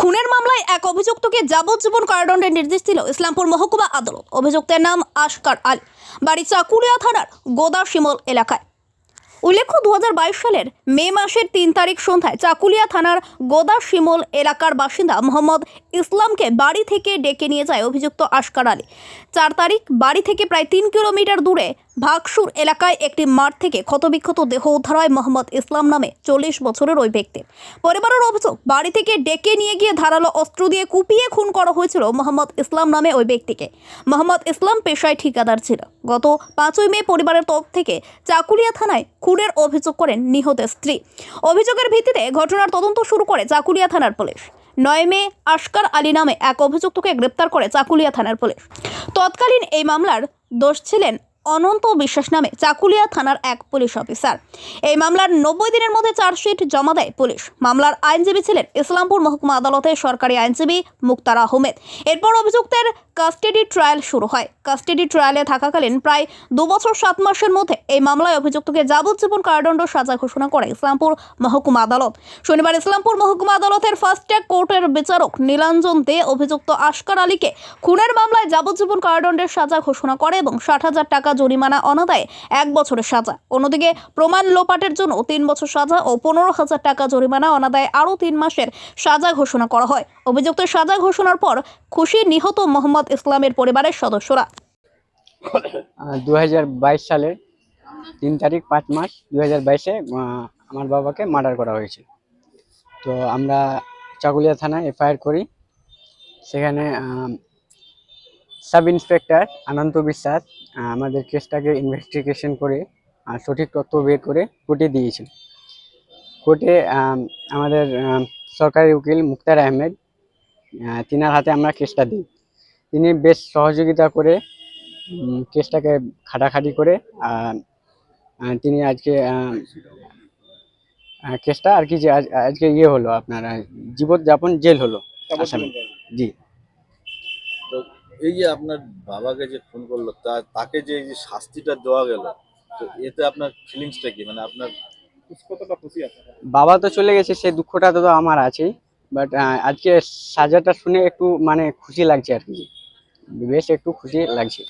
খুনের মামলায় এক অভিযুক্তকে যাবজ্জীবন কারাদণ্ডের নির্দেশ দিল ইসলামপুর মহকুমা আদালত। অভিযুক্তের নাম আশকার আলী, বাড়ি চাকুলিয়া থানার গোদা শিমল এলাকায়। উল্লেখ্য দু হাজার বাইশ সালের মে মাসের তিন তারিখ সন্ধ্যায় চাকুলিয়া থানার গোদা শিমল এলাকার বাসিন্দা মোহাম্মদ ইসলামকে বাড়ি থেকে ডেকে নিয়ে যায় অভিযুক্ত আশকার আলী। চার তারিখ বাড়ি থেকে প্রায় তিন কিলোমিটার দূরে ভাগসুর এলাকায় একটি মাঠ থেকে ক্ষতবিক্ষত দেহ উদ্ধার হয় মোহাম্মদ ইসলাম নামে চল্লিশ বছরের ওই ব্যক্তির পরিবারের অভিযোগ, বাড়ি থেকে ডেকে নিয়ে গিয়ে ধারালো অস্ত্র দিয়ে কুপিয়ে খুন করা হয়েছিল মোহাম্মদ ইসলাম নামে ওই ব্যক্তিকে। মোহাম্মদ ইসলাম পেশায় ঠিকাদার ছিল। গত পাঁচই মে পরিবারের তরফ থেকে চাকুলিয়া থানায় খুনের অভিযোগ করেন নিহতের স্ত্রী। অভিযোগের ভিত্তিতে ঘটনার তদন্ত শুরু করে চাকুলিয়া থানার পুলিশ। নয় মে আশকার আলী নামে এক অভিযুক্তকে গ্রেপ্তার করে চাকুলিয়া থানার পুলিশ। তৎকালীন এই মামলার দোষ ছিলেন অনন্ত বিশ্বাস নামে চাকুলিয়া থানার এক পুলিশ অফিসার। এই মামলার নব্বই দিনের মধ্যে চার্জশিট জমা দেয় পুলিশ। মামলার আইনজীবী ছিলেন ইসলামপুর মহকুমা আদালতে সরকারি আইনজীবী মুক্তার আহমেদ। এরপর অভিযুক্তের কাস্টাডি ট্রায়াল শুরু হয়। কাস্টাডি ট্রায়ালে থাকাকালীন প্রায় দু বছর সাত মাসের মধ্যে এই মামলায় অভিযুক্তকে যাবজ্জীবন কারাদণ্ড সাজা ঘোষণা করে ইসলামপুর মহকুমা আদালত। শনিবার ইসলামপুর মহকুমা আদালতের ফার্স্ট ট্র্যাক কোর্টের বিচারক নীলাঞ্জন দে অভিযুক্ত আশকার আলীকে খুনের মামলায় যাবজ্জীবন কারাদণ্ডের সাজা ঘোষণা করে এবং ষাট হাজার টাকা জরিমানা অনাদায়ে এক বছরের সাজা। অন্যদিকে প্রমাণ লোপাটের জন্য তিন বছর সাজা ও পনেরো হাজার টাকা জরিমানা অনাদায়ে আরও তিন মাসের সাজা ঘোষণা করা হয়। অভিযুক্তের সাজা ঘোষণার পর খুশি নিহত মোহাম্মদ ইসলামের পরিবারের সদস্যরা। দু হাজার বাইশ সালের তিন তারিখ পাঁচ মাস দু হাজার বাইশে আমার বাবাকে মার্ডার করা হয়েছে তো আমরা চাকুলিয়া থানায় এফআইআর করি। সেখানে সাব ইন্সপেক্টর অনন্ত বিশ্বাস আমাদের কেসটাকে ইনভেস্টিগেশন করে সঠিক তথ্য বের করে কোর্টে দিয়েছেন কোর্টে আমাদের সরকারি উকিল মুক্তার আহমেদ আহ, তিনার হাতে আমরা কেসটা দিই। তিনি বেশ সহযোগিতা করে কেসটাকে খাটাখাটি করে আহ, তিনি আজকে কেসটা আর কি যে আজকে ইয়ে হলো আপনার জীবনযাপন জেল হলো আসামি। জি। তো এই যে আপনার বাবাকে যে ফোন করল তা তাকে যে এই যে শাস্তিটা দেওয়া গেল তো এতে আপনার ফিলিংসটা কি? মানে আপনার কতটা খুশি আপনারা বাবা তো চলে গেছে সে দুঃখটা তো আমার আছেই। বাট আজকে সাজাটা শুনে একটু মানে খুশি লাগছে আর কি। বেশ একটু খুশি লাগছে।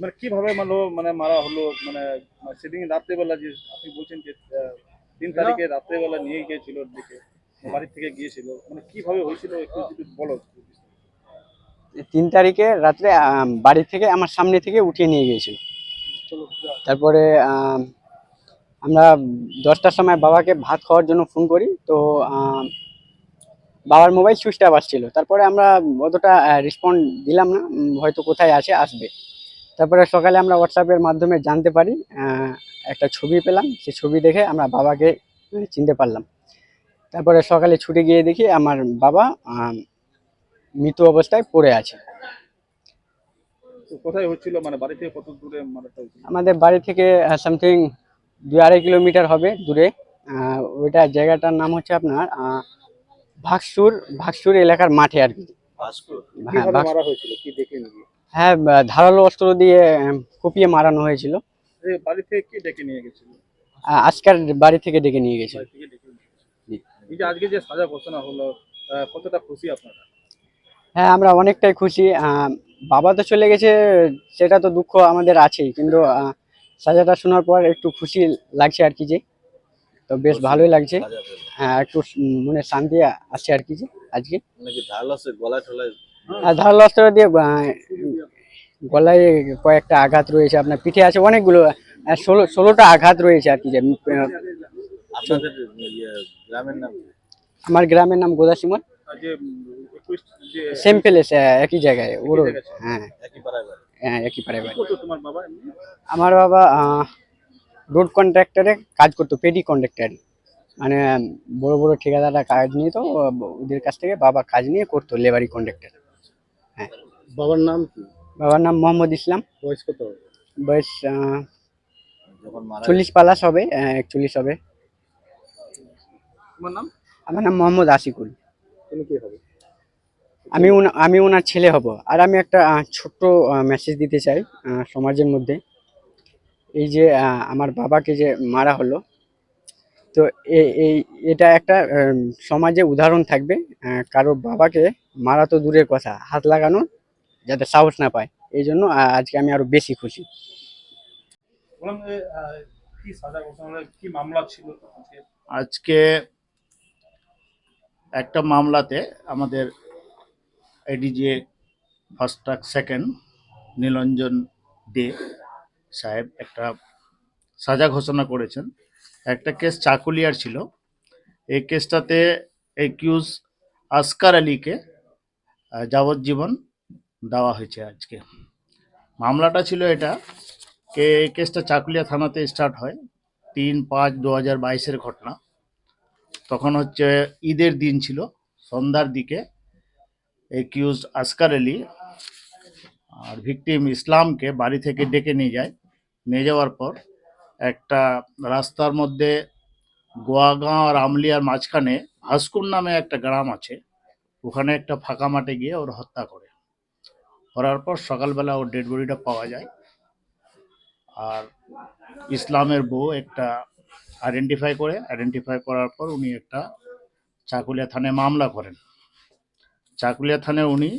মানে কীভাবে মারলো মানে মারা হলো মানে মানে সেদিন রাত্রেবেলা যে আপনি বলছেন যে তিন তারিখে রাত্রেবেলা নিয়ে গিয়েছিল দেখে বাড়ি থেকে গিয়েছিল। মানে কীভাবে হয়েছিল একটু যদি বলো। তিন তারিখে রাত্রে বাড়ি থেকে আমার সামনে থেকে উঠিয়ে নিয়ে গিয়েছিল। তারপরে আমরা দশটার সময় বাবাকে ভাত খাওয়ার জন্য ফোন করি। তো বাবার মোবাইল সুইচ অফ আসছিল। তারপরে আমরা অতটা রেসপন্ড দিলাম না হয়তো কোথায় আছে আসবে। তারপরে সকালে আমরা হোয়াটসঅ্যাপের মাধ্যমে জানতে পারি একটা ছবি পেলাম। সেই ছবি দেখে আমরা বাবাকে চিনতে পারলাম। তারপরে সকালে ছুটে গিয়ে দেখি আমার বাবা মৃত অবস্থায় পড়ে আছে। কোথায় হচ্ছিল? মানে বাড়ি থেকে কত দূরে মারাটা আমাদের বাড়ি থেকে সামথিং দুই আড়াই কিলোমিটার হবে দূরে। ওইটা জায়গাটার নাম হচ্ছে আপনার ভাগসুর ভাগসুর এলাকার মাঠে আর কি। ভাস্কর হ্যাঁ হ্যাঁ ধারালো অস্ত্র দিয়ে কুপিয়ে মারানো হয়েছিল। এই বাড়ি থেকে কি ডেকে নিয়ে গেছিল? আহ, বাড়ি থেকে ডেকে নিয়ে গেছিল। বাড়ি থেকে ডেকে নিয়ে গেছিল। জি। এই যে আজকে যে সাজা ঘোষণা হলো কতটা খুশি আপনারা? হ্যাঁ আমরা অনেকটাই খুশি। বাবা তো চলে গেছে সেটা তো দুঃখ আমাদের আছেই কিন্তু সাজাটা শোনার পর একটু খুশি লাগছে আর কি যে। তো বেশ ভালোই লাগছে। একটু উম, মনে শান্তি আসছে আর কি যে আজকে। আছে আর অস্ত্র দিয়ে গলায় কয়েকটা আঘাত রয়েছে আপনার পিঠে আছে অনেকগুলো ষোলো ষোলোটা আঘাত রয়েছে আর কি যে ইয়ে গ্রামের নাম কি? আমার গ্রামের নাম যে একুশ সেম প্লেস একই জায়গায় জায়গায়? হ্যাঁ। একই পাড়ায় হ্যাঁ একই পাড়ায় বাড়ি। এমনি? আমার বাবা রোড কন্ট্রাক্টরে কাজ করতো পেডি কন্ট্রাক্টর। মানে বড় বড় ঠিকাদাররা কাজ নিয়ে তো ওদের কাছ থেকে বাবা কাজ নিয়ে করতো লেবারি কন্ট্রাক্টর বাবার নাম বাবার নাম মোহাম্মদ ইসলাম। বয়স কত হবে? বয়স চল্লিশ প্লাস হবে একচল্লিশ হবে। নাম? আমার নাম মোহাম্মদ আশিকুল। তুমি কি হবে? আমি আমি ওনার ছেলে হব। আর আমি একটা ছোট্ট মেসেজ দিতে চাই সমাজের মধ্যে। এই যে আমার বাবাকে যে মারা হলো তো এ- এই এটা একটা সমাজে উদাহরণ থাকবে। কারও বাবাকে মারা তো দূরের কথা হাত লাগানো যাতে সাহস না পায়। এই জন্য আজকে আমি আরও বেশি খুশি। বললাম যে আহ, কি সাজা ঘোষণা হলো, কি মামলা ছিল? আজকে আজকে একটা মামলাতে আমাদের ADJ first track second Nilanjan Dey Saheb একটা সাজা ঘোষণা করেছেন। একটা কেস চাকুলিয়ার ছিল। এই কেসটাতে একিউজ আসকার আলীকে যাবজ্জীবন দেওয়া হয়েছে আজকে। মামলাটা ছিল এটা কে কেসটা চাকুলিয়া থানাতে স্টার্ট হয় তিন পাঁচ দু হাজার বাইশের ঘটনা। তখন হচ্ছে ঈদের দিন ছিল, সন্ধ্যার দিকে একিউজ আসকার আলী আর ভিকটিম ইসলামকে বাড়ি থেকে ডেকে নিয়ে যায়। নিয়ে যাওয়ার পর একটা রাস্তার মধ্যে গোয়াগাঁও আর আমলিয়ার মাঝখানে হাসকুন নামে একটা গ্রাম আছে। ওখানে একটা ফাঁকা মাঠে গিয়ে ওর হত্যা করে। করার পর সকালবেলা ওর ডেড বডিটা পাওয়া যায়। আর ইসলামের বউ একটা আইডেন্টিফাই করে। আইডেন্টিফাই করার পর উনি একটা চাকুলিয়া থানায় মামলা করেন। চাকুলিয়া থানায় উনি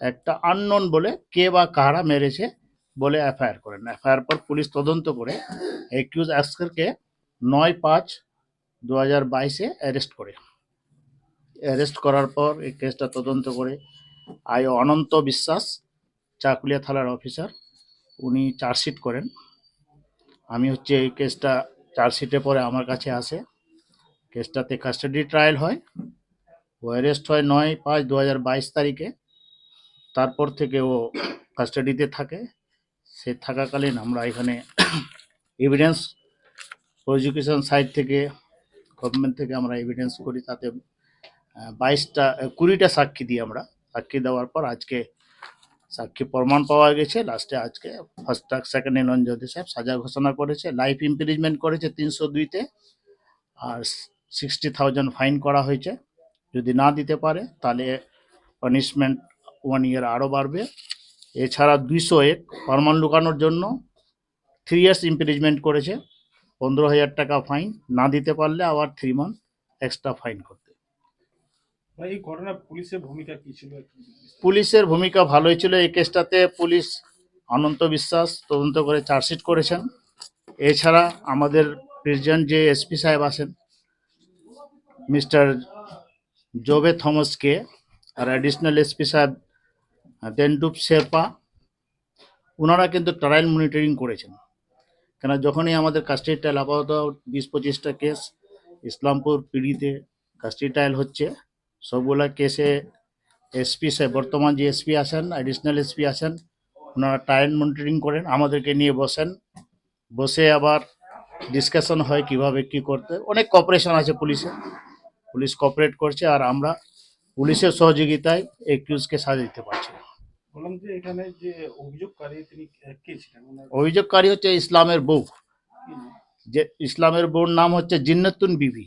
একটা আননোন বলে কে বা কারা মেরেছে বলে এফআইআর করেন। এফআইআর পর পুলিশ তদন্ত করে একিউজ আসকারকে নয় পাঁচ দু হাজার বাইশে অ্যারেস্ট করে। অ্যারেস্ট করার পর এই কেসটা তদন্ত করে আই অনন্ত বিশ্বাস, চাকুলিয়া থানার অফিসার উনি চার্জশিট করেন। আমি হচ্ছে এই কেসটা চার্জশিটে পরে আমার কাছে আসে। কেসটাতে কাস্টাডি ট্রায়াল হয়। ও অ্যারেস্ট হয় নয় পাঁচ দু হাজার বাইশ তারিখে। তারপর থেকে ও কাস্টাডিতে থাকে। সে থাকাকালীন আমরা এখানে এভিডেন্স প্রজিকিউশন সাইড থেকে গভর্নমেন্ট থেকে আমরা এভিডেন্স করি তাতে বাইশটা কুড়িটা সাক্ষী দিই আমরা। সাক্ষী দেওয়ার পর আজকে সাক্ষী প্রমাণ পাওয়া গেছে। লাস্টে আজকে ফার্স্ট সেকেন্ড নিরঞ্জনী সাহেব সাজা ঘোষণা করেছে। লাইফ ইমপ্রিজমেন্ট করেছে তিনশো দুইতে আর সিক্সটি থাউজেন্ড ফাইন করা হয়েছে। যদি না দিতে পারে, তাহলে পানিশমেন্ট ওয়ান ইয়ার আরও বাড়বে। এছাড়া দুইশো এক ফরমান লুকানোর জন্য থ্রি ইয়ার্স ইমপ্রিজমেন্ট করেছে। পনেরো হাজার টাকা ফাইন না দিতে পারলে আবার থ্রি মান্থ এক্সট্রা ফাইন করতে। এই ঘটনা পুলিশের ভূমিকা কি ছিল? পুলিশের ভূমিকা ভালোই ছিল। এই কেসটাতে পুলিশ অনন্ত বিশ্বাস তদন্ত করে চার্জশিট করেছেন। এছাড়া আমাদের প্রেসিডেন্ট যে এসপি সাহেব আছেন মিস্টার জোবে থমাসকে আর অ্যাডিশনাল এসপি সাহেব দেনডুপ শেরপা ওনারা কিন্তু ট্রায়াল মনিটরিং করেছেন। কেন যখনই আমাদের কাস্টডি ট্রায়াল আপাতত বিশ পঁচিশটা কেস ইসলামপুর পিড়িতে কাস্টডি ট্রায়াল হচ্ছে। সবগুলা কেসে এসপি সাহেব বর্তমান যে এসপি আছেন অ্যাডিশনাল এসপি আছেন ওনারা টাইম মনিটরিং করেন, আমাদেরকে নিয়ে বসেন। বসে আবার ডিসকাশন হয় কীভাবে কি করতে। অনেক কপারেশন আছে পুলিশে। পুলিশ কপারেট করছে আর আমরা পুলিশের সহযোগিতায় একিউজকে সাজা দিতে পারছি। বললাম যে এখানে যে অভিযোগকারী তিনি কে ছিলেন? অভিযোগকারী হচ্ছে ইসলামের বউ। যে ইসলামের বউর নাম হচ্ছে জিন্নাতুন বিবি।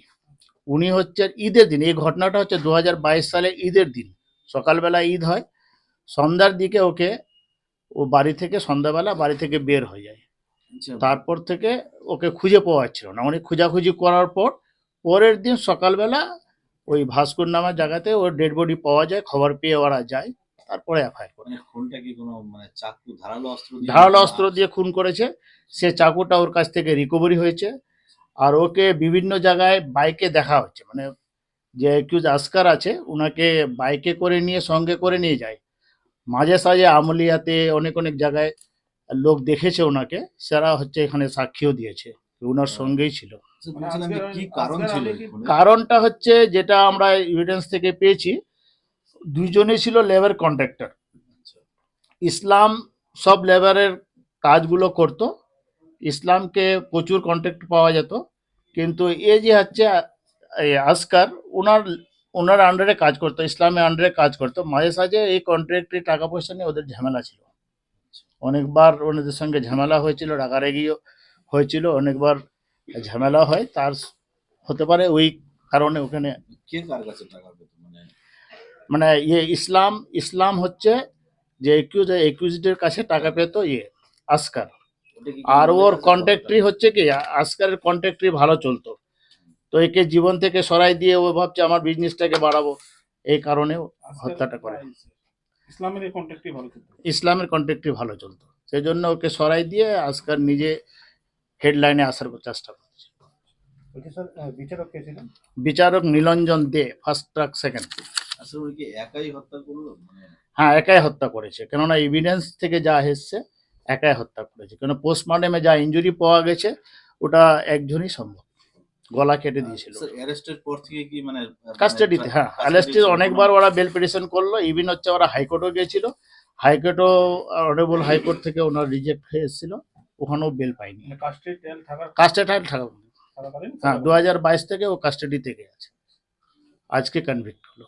উনি হচ্ছে ঈদের দিন এই ঘটনাটা হচ্ছে দু হাজার বাইশ সালে ঈদের দিন। সকালবেলা ঈদ হয় সন্ধ্যার দিকে ওকে ও বাড়ি থেকে সন্ধ্যাবেলা বাড়ি থেকে বের হয়ে যায়। তারপর থেকে ওকে খুঁজে পাওয়া যাচ্ছিল না। অনেক খোঁজাখুঁজি করার পর পরের দিন সকালবেলা ওই ভাস্কর নামের জায়গাতে ওর ডেড বডি পাওয়া যায় খবর পেয়ে ওরা যায়। তারপরে এফআইআর করে। মানে খুনটা কি কোনো মানে চাকু ধারালো অস্ত্র দিয়ে ধারালো অস্ত্র দিয়ে খুন করেছে। সে চাকুটা ওর কাছ থেকে রিকভারি হয়েছে। আর ওকে বিভিন্ন জায়গায় বাইকে দেখা হচ্ছে। মানে যে অ্যাকিউজ আসকার আছে ওনাকে বাইকে করে নিয়ে সঙ্গে করে নিয়ে যায়। মাঝে সাঝে আমলিয়াতে অনেক অনেক জায়গায় লোক দেখেছে ওনাকে সেরা হচ্ছে এখানে সাক্ষীও দিয়েছে। ওনার সঙ্গেই ছিল। আচ্ছা? কারণটা হচ্ছে যেটা আমরা এভিডেন্স থেকে পেয়েছি দুইজনেই ছিল লেবার কন্ট্রাক্টর ইসলাম সব লেবারের কাজগুলো করত। ইসলামকে প্রচুর কন্ট্রাক্ট পাওয়া যেত। কিন্তু এ যে হচ্ছে আসকার ওনার ওনার আন্ডারে কাজ করতো, ইসলামের আন্ডারে কাজ করতো। মাঝে সাঝে এই কন্ট্রাক্টে টাকা পয়সা নিয়ে ওদের ঝামেলা ছিল। অনেকবার ওনাদের সঙ্গে ঝামেলা হয়েছিল, রাগারাগিও হয়েছিল, অনেকবার ঝামেলা হয়। তার হতে পারে ওই কারণে ওখানে কে কার কাছে টাকা পেত? মানে মানে ইয়ে ইসলাম ইসলাম হচ্ছে যে একিউজ একিউজডের কাছে টাকা পেতো ইয়ে আসকার আর ওর কাছে কন্ট্রাক্টরি হচ্ছে কি আসকারের কন্ট্রাক্টরি ভালো চলতো। তো একে জীবন থেকে সরাই দিয়ে ও ভাবছে আমার বিজনেসটাকে বাড়াবো এই কারণে হত্যাটা করে। ইসলামের কন্ট্যাক্টই ভালো ছিল ইসলামের কন্ট্যাক্টই ভালো চলতো। সেই জন্য ওকে সরাই দিয়ে আজকাল নিজে হেডলাইনে আসার চেষ্টা করছে। বিচারক কে বিচারক Nilanjan De first track second আসলে কি একাই হত্যা করল? মানে হ্যাঁ একাই হত্যা করেছে। কেননা এভিডেন্স থেকে যা এসছে একাই হত্যা করেছে। কেন পোস্টমর্টমে যা ইনজুরি পাওয়া গেছে ওটা একজনই সম্ভব। গলা কেটে দিয়েছিল। স্যার অ্যারেস্টের পর থেকে কি মানে কাস্টাডিতে হ্যাঁ অ্যারেস্টের অনেকবার ওরা বেল পিটিশন করল। ইভিন হচ্ছে ওরা হাইকোর্টও গিয়েছিল হাইকোর্টও অনারেবল হাইকোর্ট থেকে ওনার রিজেক্ট হয়ে এসেছিল। ওখানেও বেল পাইনি মানে কাস্টেড থাকার থাকা হ্যাঁ দু হাজার বাইশ থেকে ও কাস্টাডিতে আছে। আজকে কনভিক্ট হলো।